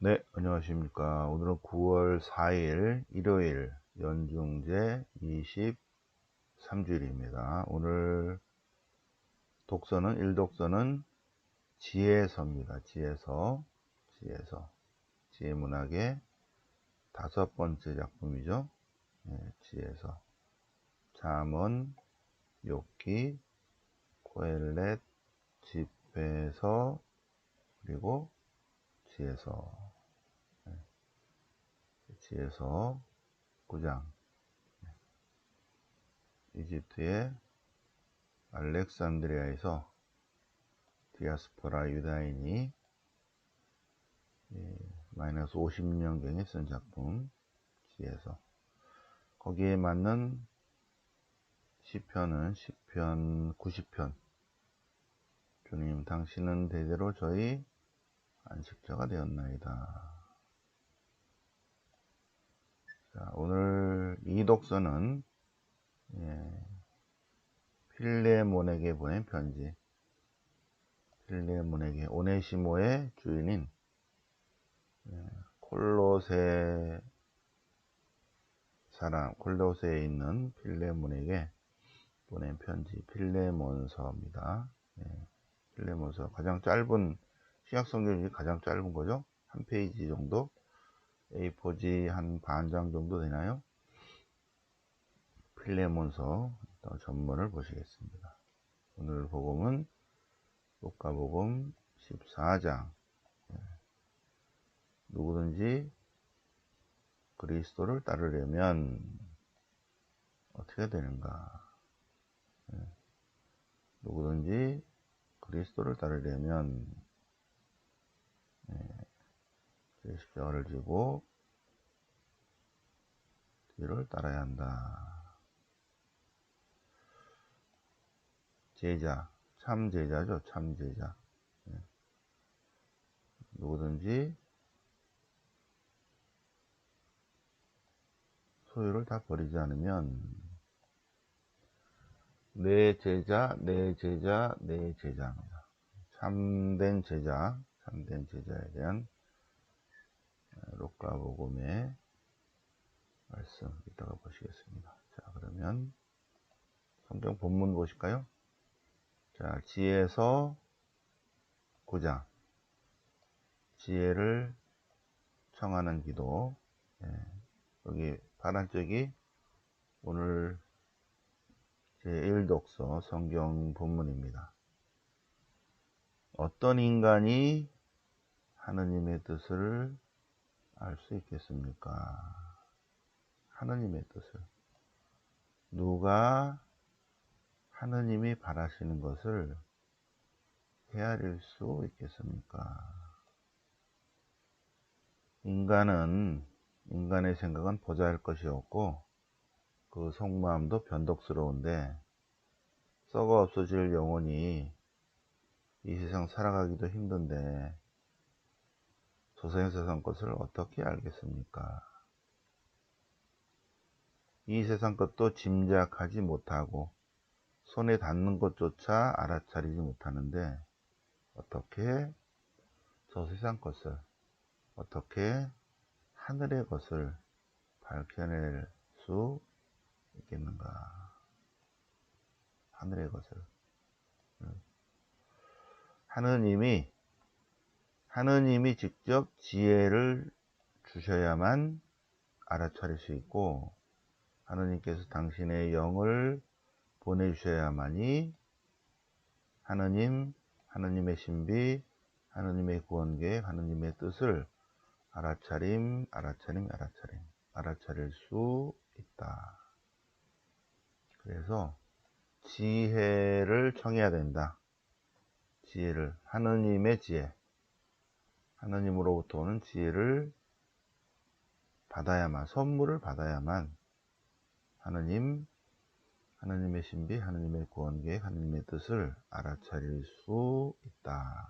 네, 안녕하십니까. 오늘은 9월 4일 일요일 연중제 23주일입니다. 오늘 독서는 일독서는 지혜서입니다. 지혜서, 지혜서, 지혜문학의 다섯 번째 작품이죠. 네, 지혜서, 잠언, 욥기, 코엘렛, 집회서, 그리고 지혜서. 지에서 9장. 이집트의 알렉산드리아에서 디아스포라 유다인이 예, 마이너스 50년경에 쓴 작품 지에서. 거기에 맞는 시편은 시편 90편. 주님 당신은 대대로 저희 안식자가 되었나이다. 자, 오늘 이 독서는 예, 필레몬에게 보낸 편지 필레몬에게 오네시모의 주인인 예, 콜로세 사람 콜로세에 있는 필레몬에게 보낸 편지 필레몬서입니다. 예, 필레몬서 가장 짧은 시약 성경 중 가장 짧은 거죠. 한 페이지 정도 A4지 한 반 장 정도 되나요? 필레몬서 전문을 보시겠습니다. 오늘 복음은 luka복음 14장 예. 누구든지 그리스도를 따르려면 어떻게 되는가? 예. 누구든지 그리스도를 따르려면 십자가를 지고 뒤를 따라야 한다. 제자, 참 제자죠. 참 제자. 네. 누구든지 소유를 다 버리지 않으면 내 제자, 내 제자, 내 제자입니다. 참된 제자, 참된 제자에 대한 로카복음의 말씀 이따가 보시겠습니다. 자 그러면 성경 본문 보실까요? 자 지혜서 9장 지혜를 청하는 기도 예, 여기 파란 쪽이 오늘 제1독서 성경 본문입니다. 어떤 인간이 하느님의 뜻을 알 수 있겠습니까? 하느님의 뜻을. 누가 하느님이 바라시는 것을 헤아릴 수 있겠습니까? 인간은, 인간의 생각은 보잘 것이 없고, 그 속마음도 변덕스러운데, 썩어 없어질 영혼이 이 세상 살아가기도 힘든데, 조선 세상 것을 어떻게 알겠습니까? 이 세상 것도 짐작하지 못하고 손에 닿는 것조차 알아차리지 못하는데 어떻게 저 세상 것을 어떻게 하늘의 것을 밝혀낼 수 있겠는가? 하늘의 것을 하느님이 하느님이 직접 지혜를 주셔야만 알아차릴 수 있고 하느님께서 당신의 영을 보내주셔야만이 하느님, 하느님의 신비, 하느님의 구원계획, 하느님의 뜻을 알아차림, 알아차림, 알아차림, 알아차릴 수 있다. 그래서 지혜를 청해야 된다. 지혜를, 하느님의 지혜. 하나님으로부터 오는 지혜를 받아야만, 선물을 받아야만 하느님, 하느님의 신비, 하느님의 구원계획, 하느님의 뜻을 알아차릴 수 있다.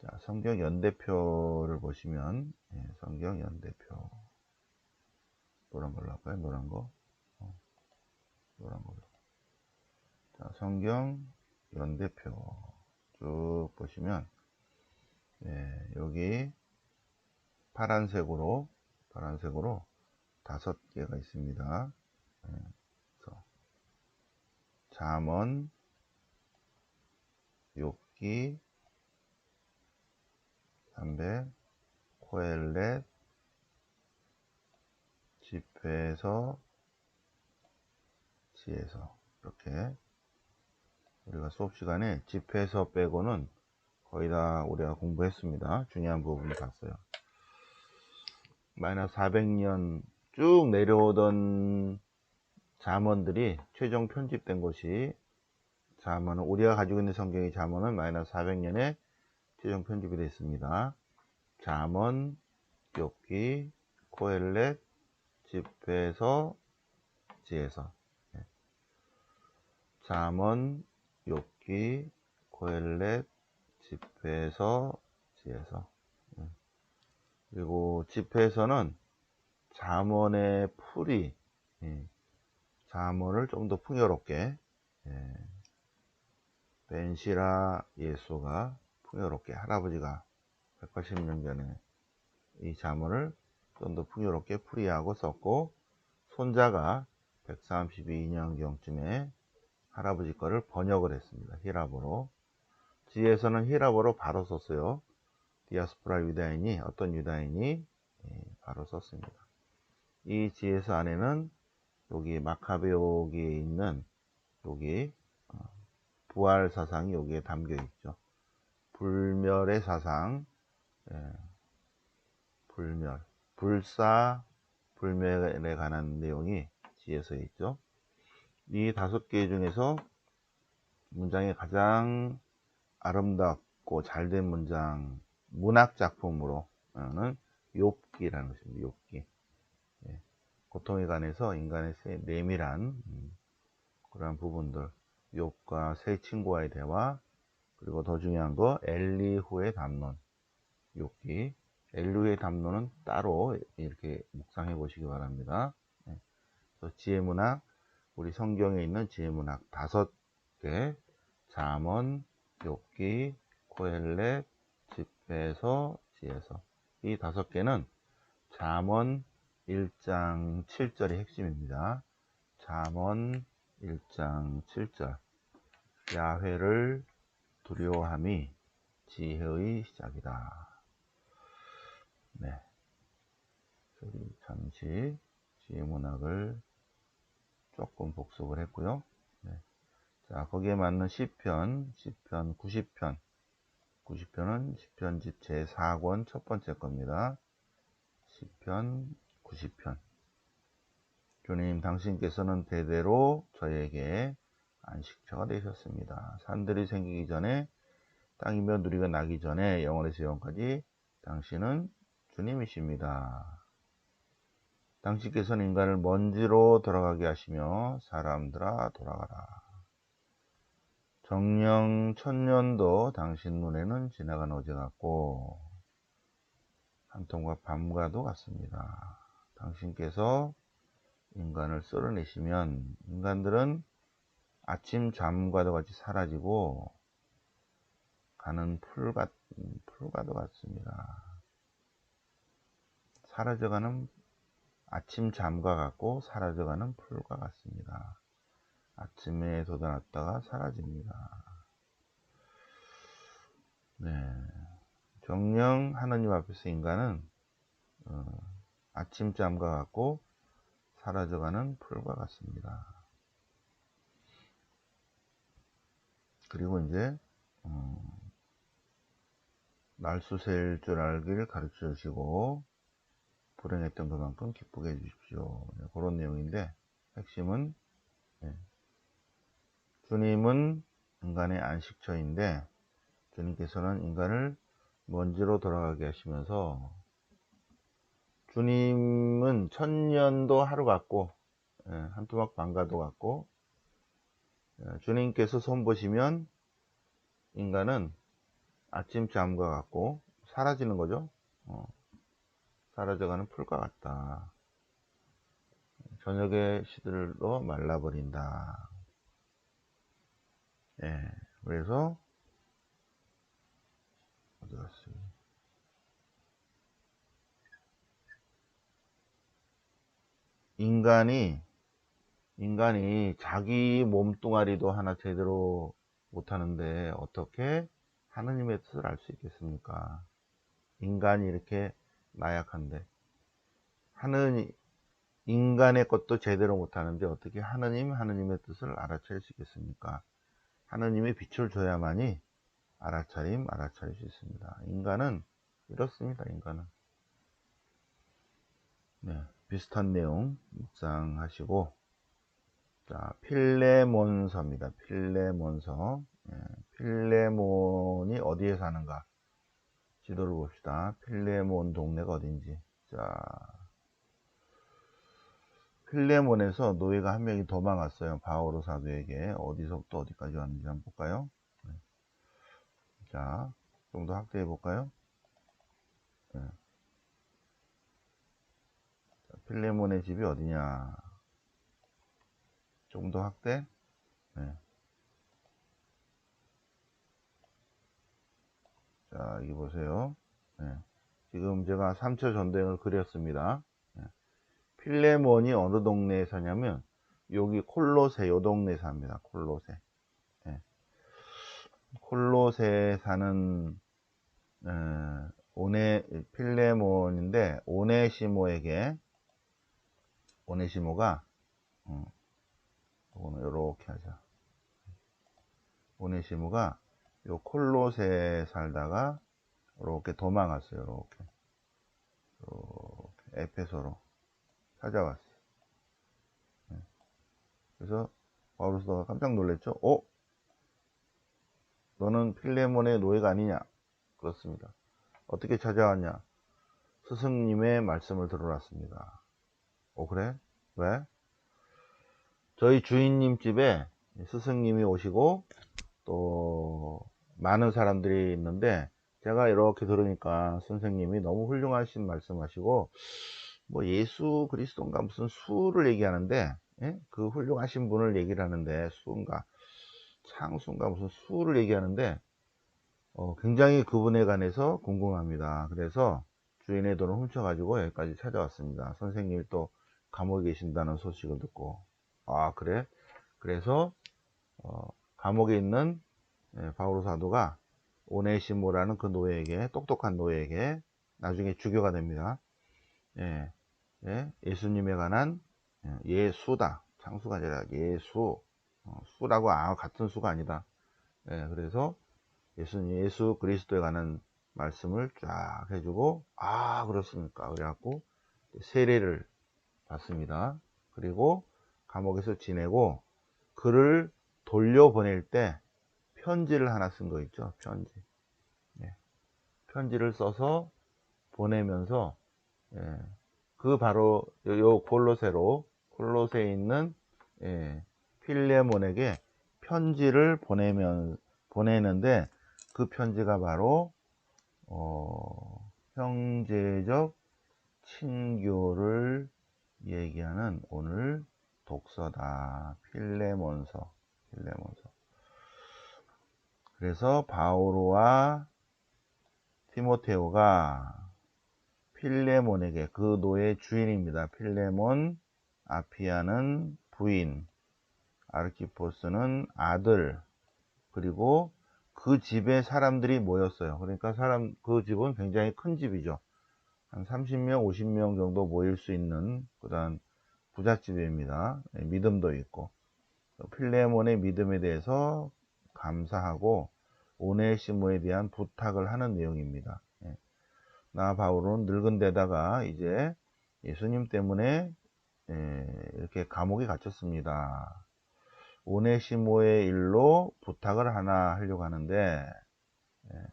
자, 성경 연대표를 보시면, 예, 성경 연대표. 노란 걸로 할까요? 노란 거. 어, 노란 걸로. 자, 성경 연대표 쭉 보시면, 예, 여기 파란색으로 파란색으로 다섯 개가 있습니다. 예, 그래서 잠언, 욥기, 담배, 코엘렛, 집회에서, 지에서 이렇게 우리가 수업 시간에 집회에서 빼고는 거의 다 우리가 공부했습니다. 중요한 부분 봤어요. 마이너스 400년 쭉 내려오던 잠언들이 최종 편집된 곳이 잠언은 우리가 가지고 있는 성경의 잠언은 마이너스 400년에 최종 편집이 됐습니다. 잠언, 욥기, 코엘렛, 집회서, 지에서 네. 잠언, 욥기, 코엘렛, 집회서, 지에서 네. 그리고 집회에서는 잠언의 풀이 예, 잠언을 좀 더 풍요롭게 예, 벤시라 예수가 풍요롭게 할아버지가 180년 전에 이 자문을 좀 더 풍요롭게 풀이하고 썼고 손자가 132년경쯤에 할아버지 거를 번역을 했습니다. 히랍어로 지에서는 히랍어로 바로 썼어요. 디아스포라 유다인이 어떤 유다인이 예, 바로 썼습니다. 이 지에서 안에는 여기 마카베오기에 있는 여기 어, 부활 사상이 여기에 담겨 있죠. 불멸의 사상, 예, 불멸, 불사, 불멸에 관한 내용이 지에서 있죠. 이 다섯 개 중에서 문장이 가장 아름답고 잘된 문장, 문학 작품으로는 욥기라는 것입니다. 욥기. 예, 고통에 관해서 인간의 내밀한 음, 그런 부분들, 욥과 새 친구와의 대화, 그리고 더 중요한 거 엘리후의 담론 욥기 엘리후의 담론은 따로 이렇게 묵상해 보시기 바랍니다. 네. 지혜문학 우리 성경에 있는 지혜문학 다섯 개 잠언, 욥기, 코엘렛, 집에서 지에서 이 다섯 개는 잠언 1장 7절이 핵심입니다. 잠언 1장 7절 야훼를 두려워함이 지혜의 시작이다. 네. 우리 잠시 지혜 문학을 조금 복습을 했고요. 네. 자, 거기에 맞는 시편, 시편 90편. 90편은 시편집 제4권 첫 번째 겁니다. 시편 90편. 주님, 당신께서는 대대로 저에게 안식처가 되셨습니다. 산들이 생기기 전에 땅이며 누리가 나기 전에 영원에서 영원까지 당신은 주님이십니다. 당신께서는 인간을 먼지로 돌아가게 하시며 사람들아 돌아가라. 정령 천년도 당신 눈에는 지나간 어제 같고 한 통과 밤과도 같습니다. 당신께서 인간을 쓸어내시면 인간들은 아침 잠과도 같이 사라지고 가는 풀과, 풀과도 같습니다. 사라져가는 아침 잠과 같고 사라져가는 풀과 같습니다. 아침에 돋아났다가 사라집니다. 네. 정령 하나님 앞에서 인간은 어, 아침잠과 같고 사라져가는 풀과 같습니다. 그리고 이제 어, 날수셀 줄 알기를 가르쳐 주시고 불행했던 그만큼 기쁘게 해주십시오. 네, 그런 내용인데 핵심은 네. 주님은 인간의 안식처인데 주님께서는 인간을 먼지로 돌아가게 하시면서 주님은 천년도 하루 같고 예, 한 토막 반가도 같고 예, 주님께서 손보시면 인간은 아침 잠과 같고 사라지는 거죠. 어, 사라져가는 풀과 같다. 저녁에 시들로 말라버린다. 예, 그래서 어디 갔어? 인간이 인간이 자기 몸뚱아리도 하나 제대로 못하는데 어떻게 하느님의 뜻을 알 수 있겠습니까? 인간이 이렇게 나약한데 하느님 인간의 것도 제대로 못하는데 어떻게 하느님 하느님의 뜻을 알아챌 수 있겠습니까? 하느님의 빛을 줘야만이 알아차림 알아차릴 수 있습니다. 인간은 이렇습니다. 인간은 네, 비슷한 내용 묵상하시고 자 필레몬서입니다. 필레몬서 네, 필레몬이 어디에 사는가 지도를 봅시다. 필레몬 동네가 어딘지 자 필레몬에서 노예가 한 명이 도망갔어요. 바오로 사도에게 어디서부터 어디까지 왔는지 한번 볼까요? 네. 자, 좀 더 확대해 볼까요? 네. 필레몬의 집이 어디냐? 조금 더 확대? 네. 자, 여기 보세요. 네. 지금 제가 3차 전도행을 그렸습니다. 필레몬이 어느 동네에 사냐면 여기 콜로세 요 동네에 삽니다. 콜로세. 네. 콜로세 사는 에, 오네 필레몬인데 오네시모에게 오네시모가 어, 이거는 이렇게 하자. 오네시모가 요 콜로세 살다가 이렇게 도망갔어요. 이렇게 에페소로. 찾아왔어. 네. 그래서 바울로스가 깜짝 놀랐죠. 어? 너는 필레몬의 노예가 아니냐? 그렇습니다. 어떻게 찾아왔냐? 스승님의 말씀을 들어놨습니다. 오 그래? 왜? 저희 주인님 집에 스승님이 오시고 또 많은 사람들이 있는데 제가 이렇게 들으니까 선생님이 너무 훌륭하신 말씀하시고 뭐 예수 그리스도인가 무슨 수를 얘기하는데 예? 그 훌륭하신 분을 얘기를 하는데 수인가 창수인가 무슨 수를 얘기하는데 어, 굉장히 그분에 관해서 궁금합니다. 그래서 주인의 돈을 훔쳐가지고 여기까지 찾아왔습니다. 선생님이 또 감옥에 계신다는 소식을 듣고 아 그래? 그래서 어, 감옥에 있는 예, 바오로 사도가 오네시모라는 그 노예에게 똑똑한 노예에게 나중에 주교가 됩니다. 예, 예, 예수님에 관한 예, 예수다. 창수가 아니라 예수. 어, 수라고 아, 같은 수가 아니다. 예, 그래서 예수님, 예수 그리스도에 관한 말씀을 쫙 해주고, 아, 그렇습니까. 그래갖고, 세례를 받습니다. 그리고 감옥에서 지내고, 그를 돌려보낼 때 편지를 하나 쓴 거 있죠. 편지. 예. 편지를 써서 보내면서, 예. 그 바로 요 콜로세로 콜로세에 있는 예, 필레몬에게 편지를 보내면 보내는데 그 편지가 바로 어, 형제적 친교를 얘기하는 오늘 독서다. 필레몬서. 필레몬서. 그래서 바오로와 티모테오가 필레몬에게 그 노예 주인입니다. 필레몬 아피아는 부인, 아르키포스는 아들, 그리고 그 집에 사람들이 모였어요. 그러니까 사람 그 집은 굉장히 큰 집이죠. 한 30명, 50명 정도 모일 수 있는 그런 부잣집입니다. 예, 믿음도 있고 필레몬의 믿음에 대해서 감사하고 오네시모에 대한 부탁을 하는 내용입니다. 나 바울은 늙은 데다가 이제 예수님 때문에 예, 이렇게 감옥에 갇혔습니다. 오네시모의 일로 부탁을 하나 하려고 하는데 예,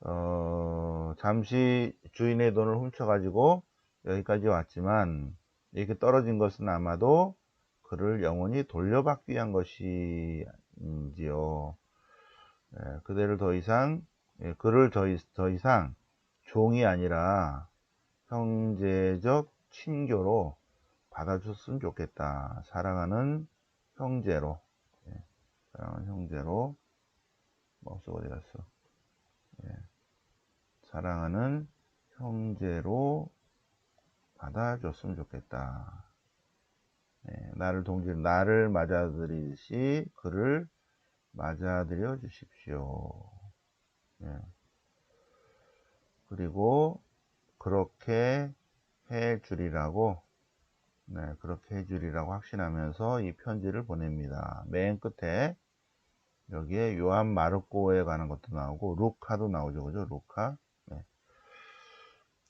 어, 잠시 주인의 돈을 훔쳐가지고 여기까지 왔지만 이렇게 떨어진 것은 아마도 그를 영원히 돌려받기 위한 것이지요. 예, 그대를 더 이상 그를 더, 더 이상 종이 아니라 형제적 친교로 받아줬으면 좋겠다. 사랑하는 형제로, 예, 사랑하는 형제로, 마우스 어디 갔어? 예, 사랑하는 형제로 받아줬으면 좋겠다. 네, 나를 동질, 나를 맞아들이듯이 그를 맞아들여 주십시오. 네. 그리고 그렇게 해 주리라고 네, 그렇게 해 주리라고 확신하면서 이 편지를 보냅니다. 맨 끝에 여기에 요한 마르코에 관한 것도 나오고 루카도 나오죠. 그죠? 루카. 네.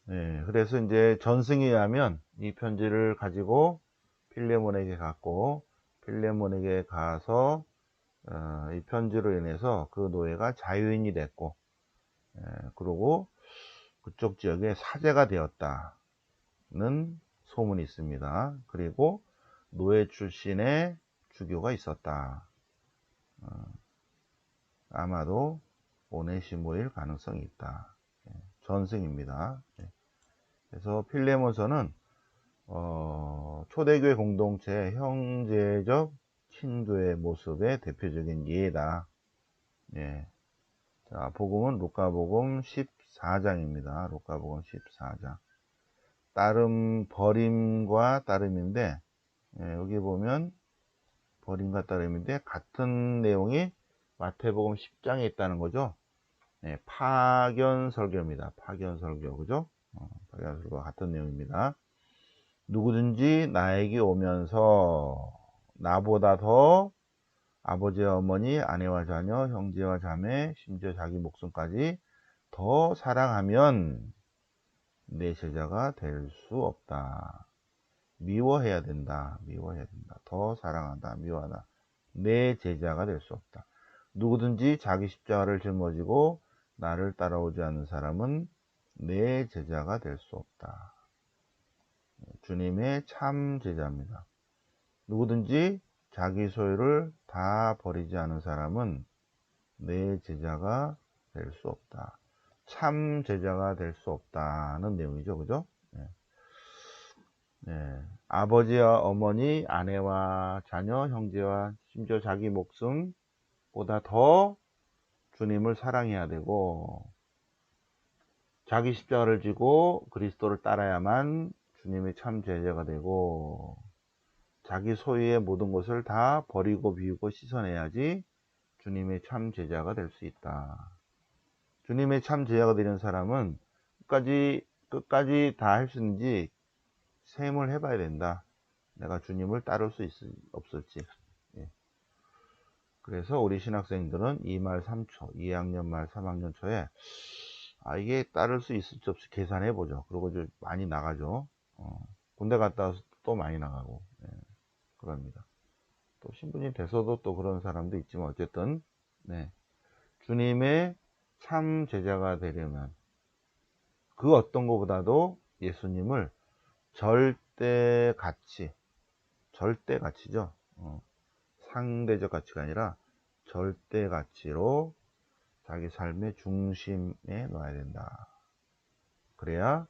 네, 그래서 이제 전승에 의하면 이 편지를 가지고 필레몬에게 갔고 필레몬에게 가서 어, 이 편지로 인해서 그 노예가 자유인이 됐고 예, 그리고 그쪽 지역에 사제가 되었다는 소문이 있습니다. 그리고 노예 출신의 주교가 있었다. 어, 아마도 오네시모일 가능성이 있다. 예, 전승입니다. 예. 그래서 필레몬서는 어, 초대교회 공동체 형제적 친교의 모습의 대표적인 예다. 예. 자, 복음은 루카복음 14장입니다. 루카복음 14장. 따름, 버림과 따름인데, 예, 여기 보면 버림과 따름인데, 같은 내용이 마태복음 10장에 있다는 거죠. 예, 파견 설교입니다. 파견 설교, 그죠? 어, 파견 설교와 같은 내용입니다. 누구든지 나에게 오면서 나보다 더 아버지와 어머니, 아내와 자녀, 형제와 자매, 심지어 자기 목숨까지 더 사랑하면 내 제자가 될 수 없다. 미워해야 된다. 미워해야 된다. 더 사랑한다. 미워하다. 내 제자가 될 수 없다. 누구든지 자기 십자가를 짊어지고 나를 따라오지 않는 사람은 내 제자가 될 수 없다. 주님의 참 제자입니다. 누구든지 자기 소유를 다 버리지 않은 사람은 내 제자가 될 수 없다. 참 제자가 될 수 없다는 내용이죠. 그죠? 네. 네. 아버지와 어머니, 아내와 자녀, 형제와 심지어 자기 목숨보다 더 주님을 사랑해야 되고 자기 십자가를 지고 그리스도를 따라야만 주님의 참 제자가 되고 자기 소유의 모든 것을 다 버리고 비우고 씻어내야지 주님의 참 제자가 될 수 있다. 주님의 참 제자가 되는 사람은 끝까지 끝까지 다 할 수 있는지 셈을 해봐야 된다. 내가 주님을 따를 수 있, 없을지. 예. 그래서 우리 신학생들은 2말 3초, 2학년 말 3학년 초에 아 이게 따를 수 있을지 없을지 계산해 보죠. 그리고 이제 많이 나가죠. 어, 군대 갔다 와서 또 많이 나가고. 예. 그럽니다. 또 신분이 돼서도 또 그런 사람도 있지만 어쨌든 네. 주님의 참 제자가 되려면 그 어떤 것보다도 예수님을 절대 가치, 절대 가치죠. 어, 상대적 가치가 아니라 절대 가치로 자기 삶의 중심에 놔야 된다. 그래야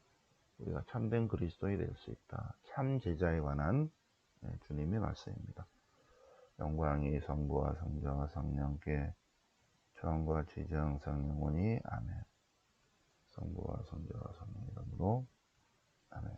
우리가 참된 그리스도인이 될 수 있다. 참 제자에 관한 네, 주님의 말씀입니다. 영광이 성부와 성자와 성령께 처음과 지정 성령원이 아멘. 성부와 성자와 성령 이름으로 아멘.